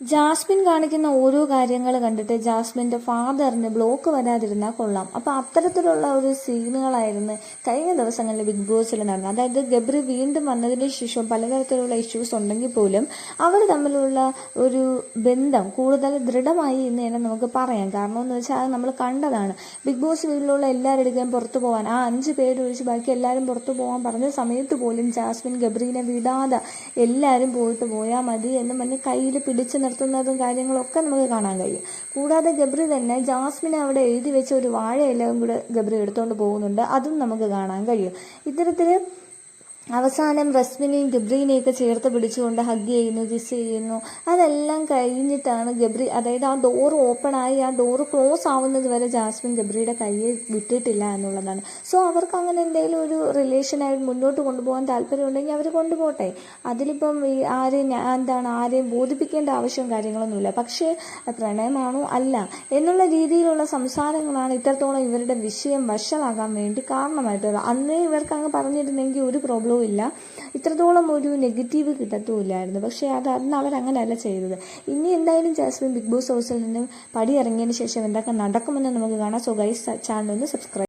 Jasmine കാണിക്കുന്ന ഓരോ കാര്യങ്ങൾ കണ്ടിട്ട് ജാസ്മിന്റെ ഫാദറിന് ബ്ലോക്ക് വരാതിരുന്നാൽ കൊള്ളാം. അപ്പോൾ അത്തരത്തിലുള്ള ഒരു സീനുകളായിരുന്നു കഴിഞ്ഞ ദിവസങ്ങളിൽ ബിഗ് ബോസിൽ നടന്നത്. അതായത് ഗബ്രി വീണ്ടും വന്നതിന് ശേഷം പലതരത്തിലുള്ള ഇഷ്യൂസ് ഉണ്ടെങ്കിൽ പോലും അവർ തമ്മിലുള്ള ഒരു ബന്ധം കൂടുതൽ ദൃഢമായി എന്ന് തന്നെ നമുക്ക് പറയാം. കാരണം എന്ന് വെച്ചാൽ അത് നമ്മൾ കണ്ടതാണ്. ബിഗ് ബോസ് വീട്ടിലുള്ള എല്ലാവരുടെയും പുറത്തു പോകാൻ ആ അഞ്ച് പേര് ഒഴിച്ച് ബാക്കി എല്ലാവരും പുറത്തു പോകാൻ പറഞ്ഞ സമയത്ത് പോലും ജാസ്മിൻ ഗബ്രീനെ വിടാതെ എല്ലാവരും പോയിട്ട് പോയാൽ മതി എന്ന് പറഞ്ഞ് കയ്യിൽ പിടിച്ചു നിർത്തുന്നതും കാര്യങ്ങളൊക്കെ നമുക്ക് കാണാൻ കഴിയും. കൂടാതെ ഗബ്രി തന്നെ ജാസ്മിനെ അവിടെ എഴുതി വെച്ച ഒരു വാഴയെല്ലാം കൂടെ ഗബ്രി എടുത്തുകൊണ്ട് പോകുന്നുണ്ട്. അതും നമുക്ക് കാണാൻ കഴിയും. ഇത്തരത്തിൽ അവസാനം റസ്മിനെയും ഗബ്രീനെയൊക്കെ ചേർത്ത് പിടിച്ചുകൊണ്ട് ഹഗ് ചെയ്യുന്നു കിസ് ചെയ്യുന്നു. അതെല്ലാം കഴിഞ്ഞിട്ടാണ് ഗബ്രി അതായത് ആ ഡോർ ഓപ്പൺ ആയി ആ ഡോർ ക്ലോസ് ആവുന്നത് വരെ ജാസ്മിൻ ഗബ്രിയുടെ കയ്യെ വിട്ടിട്ടില്ല എന്നുള്ളതാണ്. സോ അവർക്ക് അങ്ങനെ എന്തെങ്കിലും ഒരു റിലേഷനായിട്ട് മുന്നോട്ട് കൊണ്ടുപോകാൻ താല്പര്യമുണ്ടെങ്കിൽ അവർ കൊണ്ടുപോട്ടെ. അതിലിപ്പം ഈ ആരെയും എന്താണ് ആരെയും ബോധിപ്പിക്കേണ്ട ആവശ്യവും കാര്യങ്ങളൊന്നുമില്ല. പക്ഷേ പ്രണയമാണോ? അല്ല. എന്നുള്ള രീതിയിലുള്ള സംസാരങ്ങളാണ് ഇത്രത്തോളം ഇവരുടെ വിഷയം വഷളാകാൻ വേണ്ടി കാരണമായിട്ടുള്ളത്. അന്നേ ഇവർക്ക് അങ്ങ് പറഞ്ഞിരുന്നെങ്കിൽ ഒരു പ്രോബ്ലവും ഇല്ല. ഇത്രത്തോളം ഒരു നെഗറ്റീവ് കിട്ടത്തുമില്ലായിരുന്നു പക്ഷേ അത് അന്ന് അവരങ്ങനെയല്ല ചെയ്തത്. ഇനി എന്തായാലും ജാസ്മിൻ ബിഗ് ബോസ് ഹൗസിൽ നിന്ന് പടി ഇറങ്ങിയതിന് ശേഷം എന്തൊക്കെ നടക്കുമെന്ന് നമുക്ക് കാണാം. സോ ഗൈസ് ചാനൽ ഒന്ന് സബ്സ്ക്രൈബ്